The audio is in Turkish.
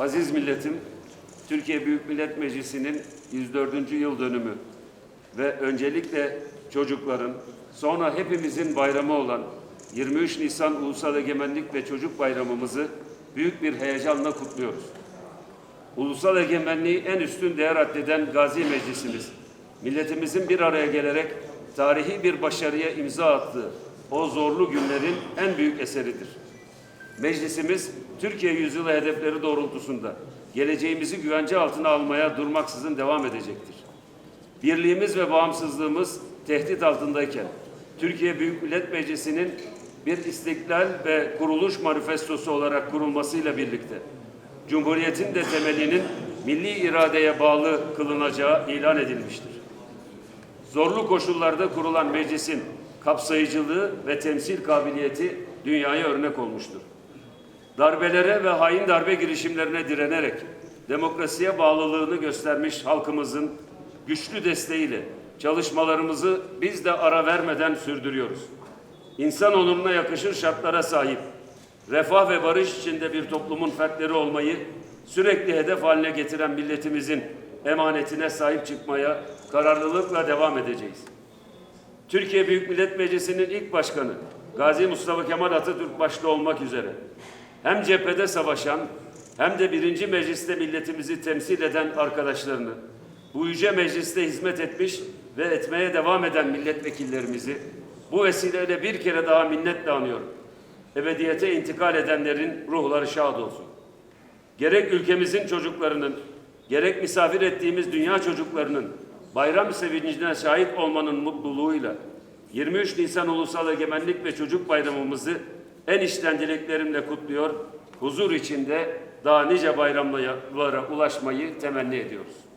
Aziz milletim, Türkiye Büyük Millet Meclisi'nin 104. yıl dönümü ve öncelikle çocukların, sonra hepimizin bayramı olan 23 Nisan Ulusal Egemenlik ve Çocuk Bayramımızı büyük bir heyecanla kutluyoruz. Ulusal egemenliği en üstün değer addeden Gazi Meclisimiz, milletimizin bir araya gelerek tarihi bir başarıya imza attığı o zorlu günlerin en büyük eseridir. Meclisimiz Türkiye yüzyılı hedefleri doğrultusunda geleceğimizi güvence altına almaya durmaksızın devam edecektir. Birliğimiz ve bağımsızlığımız tehdit altındayken Türkiye Büyük Millet Meclisi'nin bir istiklal ve kuruluş manifestosu olarak kurulmasıyla birlikte Cumhuriyetin de temelinin milli iradeye bağlı kılınacağı ilan edilmiştir. Zorlu koşullarda kurulan meclisin kapsayıcılığı ve temsil kabiliyeti dünyaya örnek olmuştur. Darbelere ve hain darbe girişimlerine direnerek demokrasiye bağlılığını göstermiş halkımızın güçlü desteğiyle çalışmalarımızı biz de ara vermeden sürdürüyoruz. İnsan onuruna yakışır şartlara sahip, refah ve barış içinde bir toplumun fertleri olmayı sürekli hedef haline getiren milletimizin emanetine sahip çıkmaya kararlılıkla devam edeceğiz. Türkiye Büyük Millet Meclisi'nin ilk başkanı Gazi Mustafa Kemal Atatürk başta olmak üzere hem cephede savaşan hem de birinci mecliste milletimizi temsil eden arkadaşlarını, bu yüce mecliste hizmet etmiş ve etmeye devam eden milletvekillerimizi bu vesileyle bir kere daha minnetle anıyorum. Ebediyete intikal edenlerin ruhları şad olsun. Gerek ülkemizin çocuklarının, gerek misafir ettiğimiz dünya çocuklarının bayram sevincine şahit olmanın mutluluğuyla 23 Nisan Ulusal Egemenlik ve Çocuk Bayramımızı en içten dileklerimle kutluyor, huzur içinde daha nice bayramlara ulaşmayı temenni ediyoruz.